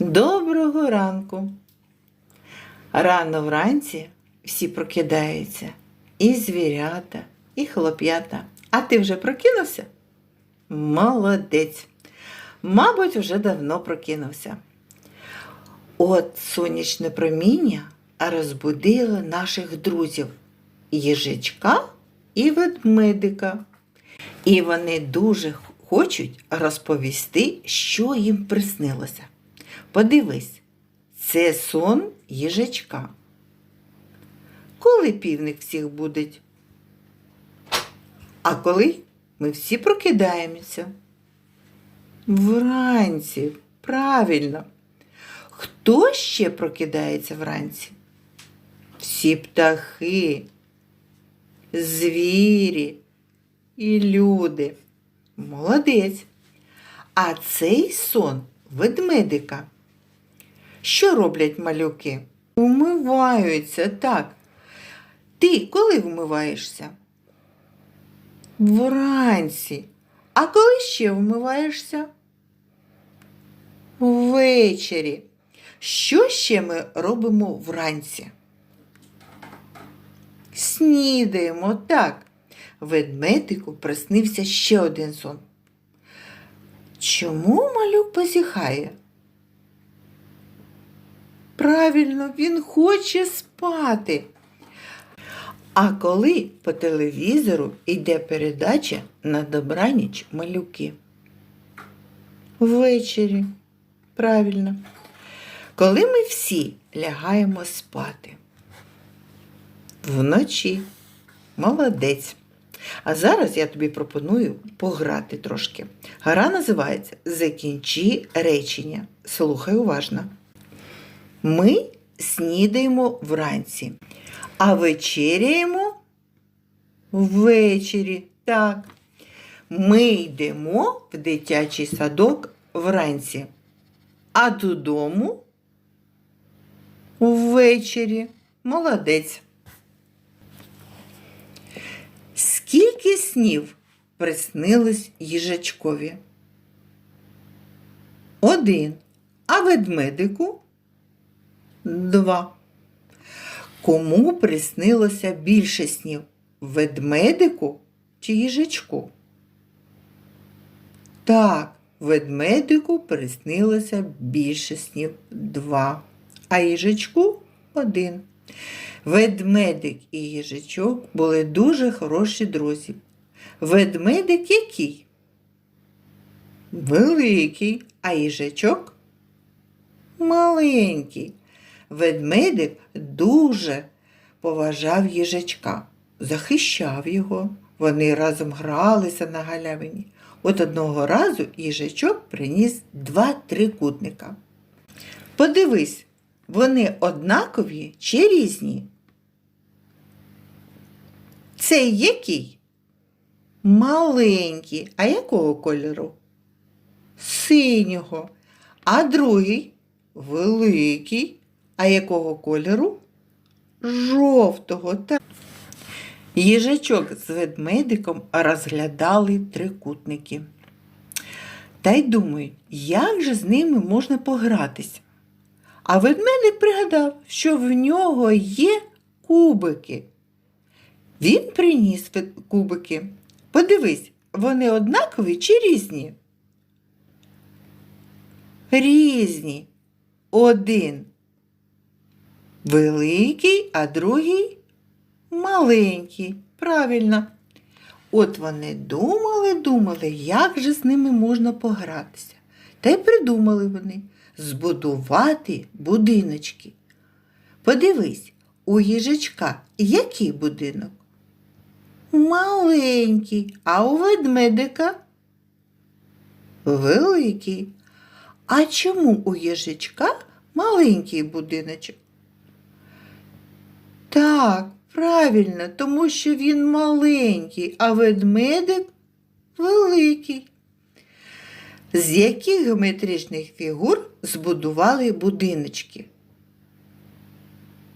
Доброго ранку. Рано вранці всі прокидаються. І звірята, і хлоп'ята. А ти вже прокинувся? Молодець. Мабуть, вже давно прокинувся. От сонячне проміння розбудило наших друзів їжачка і ведмедика. І вони дуже хочуть розповісти, що їм приснилося. Подивись, це сон їжачка. Коли півник всіх будить? А коли ми всі прокидаємося? Вранці, правильно. Хто ще прокидається вранці? Всі птахи, звірі і люди. Молодець. А цей сон ведмедика. Що роблять малюки? Умиваються, так. Ти коли вмиваєшся? Вранці. А коли ще вмиваєшся? Ввечері. Що ще ми робимо вранці? Снідаємо, так. Ведмедику приснився ще один сон. Чому позіхає? Правильно, він хоче спати. А коли по телевізору йде передача на добраніч малюки? Ввечері. Правильно. Коли ми всі лягаємо спати? Вночі. Молодець. А зараз я тобі пропоную пограти трошки. Гра називається Закінчи речення. Слухай уважно. Ми снідаємо вранці, а вечеряємо ввечері. Так. Ми йдемо в дитячий садок вранці, а додому ввечері. Молодець. Скільки снів приснилось їжачкові? Один. А ведмедику? Два. Кому приснилося більше снів? Ведмедику чи їжачку? Так, ведмедику приснилося більше снів два, а їжачку один. Ведмедик і їжачок були дуже хороші друзі. Ведмедик який? Великий, а їжачок маленький. Ведмедик дуже поважав їжачка, захищав його. Вони разом гралися на галявині. От одного разу їжачок приніс два трикутника. Подивись, вони однакові чи різні? Цей який? Маленький. А якого кольору? Синього. А другий великий. А якого кольору? Жовтого. Та... Їжачок з ведмедиком розглядали трикутники. Та й думають, як же з ними можна погратися. А ведмедик пригадав, що в нього є кубики. Він приніс кубики. Подивись, вони однакові чи різні? Різні. Один великий, а другий маленький. Правильно. От вони думали, думали, як же з ними можна погратися. Та й придумали вони збудувати будиночки. Подивись, у їжачка який будинок? Маленький, а у ведмедика великий. А чому у їжачка маленький будиночок? Так, правильно, тому що він маленький, а ведмедик великий. З яких геометричних фігур збудували будиночки?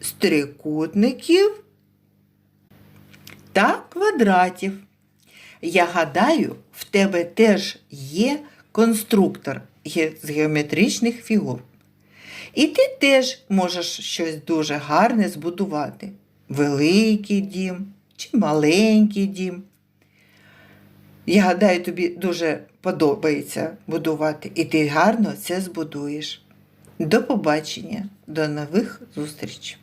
З трикутників та квадратів. Я гадаю, в тебе теж є конструктор з геометричних фігур. І ти теж можеш щось дуже гарне збудувати. Великий дім чи маленький дім. Я гадаю, тобі дуже подобається будувати, і ти гарно це збудуєш. До побачення, до нових зустрічей!